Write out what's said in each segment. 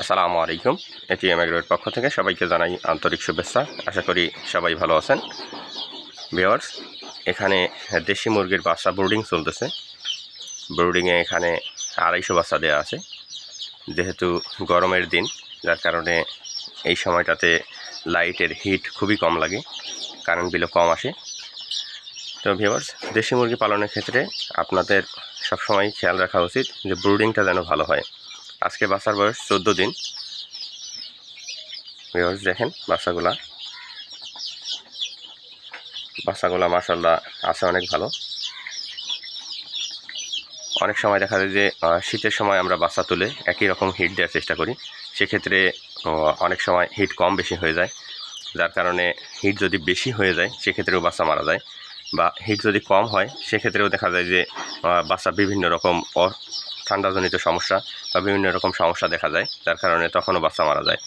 আসসালামু আলাইকুম। এটি এমএগ্রোর পক্ষ থেকে সবাইকে জানাই আন্তরিক শুভেচ্ছা। আশা করি সবাই ভালো আছেন। ভিওয়ার্স এখানে দেশি মুরগির বাচ্চা ব্রুডিং চলতেছে। ব্রুডিংয়ে এখানে আড়াইশো বাচ্চা দেওয়া আছে। যেহেতু গরমের দিন, যার কারণে এই সময়টাতে লাইটের হিট খুবই কম লাগে, কারেন্ট বিলও কম আসে। তো ভিওয়ার্স দেশি মুরগি পালনের ক্ষেত্রে আপনাদের সবসময় খেয়াল রাখা উচিত যে ব্রুডিংটা যেন ভালো হয়। আজকে বাচ্চার বয়স চোদ্দ দিন। ভিউয়ার্স দেখেন বাচ্চাগুলা বাচ্চাগুলা মাসাল্লাহ আছে অনেক ভালো। অনেক সময় দেখা যায় যে শীতের সময় আমরা বাচ্চা তুলে একই রকম হিট দেওয়ার চেষ্টা করি। সেক্ষেত্রে অনেক সময় হিট কম বেশি হয়ে যায়। যার কারণে হিট যদি বেশি হয়ে যায়, সেক্ষেত্রেও বাচ্চা মারা যায়। বা হিট যদি কম হয়, সেক্ষেত্রেও দেখা যায় যে বাচ্চা বিভিন্ন রকম ঠান্ডাজনিত সমস্যা বা বিভিন্ন রকম সমস্যা দেখা যায়, যার কারণে তখনও বাচ্চা মারা যায়।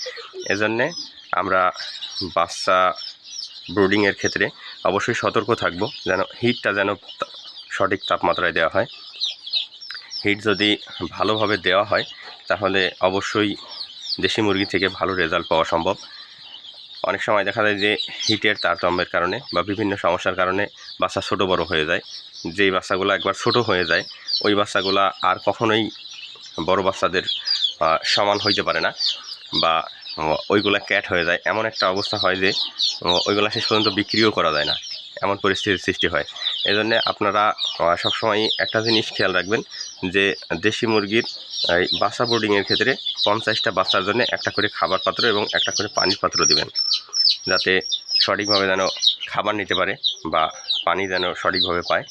এজন্যে আমরা বাচ্চা ব্রুডিংয়ের ক্ষেত্রে অবশ্যই সতর্ক থাকব, যেন হিটটা যেন সঠিক তাপমাত্রায় দেওয়া হয়। হিট যদি ভালোভাবে দেওয়া হয়, তাহলে অবশ্যই দেশি মুরগি থেকে ভালো রেজাল্ট পাওয়া সম্ভব। অনেক সময় দেখা যায় যে হিটের তারতম্যের কারণে বা বিভিন্ন সমস্যার কারণে বাচ্চা ছোট বড় হয়ে যায়। যেই বাচ্চাগুলো একবার ছোট হয়ে যায় ওই বাচ্চাগুলা আর কখনোই বড় বাচ্চাদের সমান হইতে পারে না বা ওইগুলা ক্যাট হয়ে যায়। এমন একটা অবস্থা হয় যে ওইগুলা শেষ পর্যন্ত বিক্রিও করা যায় না। এমন পরিস্থিতির সৃষ্টি হয়। এজন্য আপনারা সবসময় একটা জিনিস খেয়াল রাখবেন যে, দেশি মুরগির বাচ্চা বোর্ডিংয়ের ক্ষেত্রে পঞ্চাশটা বাচ্চার জন্য একটা করে খাবার পাত্র এবং একটা করে পানির পাত্র দিবেন। যাতে সঠিকভাবে যেন খাবার নিতে পারে বা পানি যেন সঠিকভাবে পায়।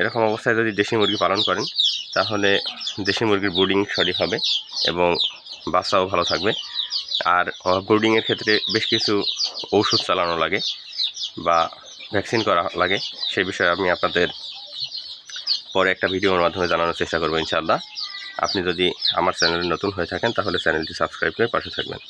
এরকম অবস্থায় যদি দেশি মুরগি পালন করেন, তাহলে দেশি মুরগির ব্রুডিং সঠিক হবে এবং বাচ্চাও ভালো থাকবে। আর ব্রুডিংয়ের ক্ষেত্রে বেশ কিছু ঔষধ চালানো লাগে বা ভ্যাকসিন করা লাগে। সেই বিষয়ে আমি আপনাদের পরে একটা ভিডিওর মাধ্যমে জানানোর চেষ্টা করব ইনশাআল্লাহ। আপনি যদি আমার চ্যানেলে নতুন হয়ে থাকেন, তাহলে চ্যানেলটি সাবস্ক্রাইব করে পাশে থাকবেন।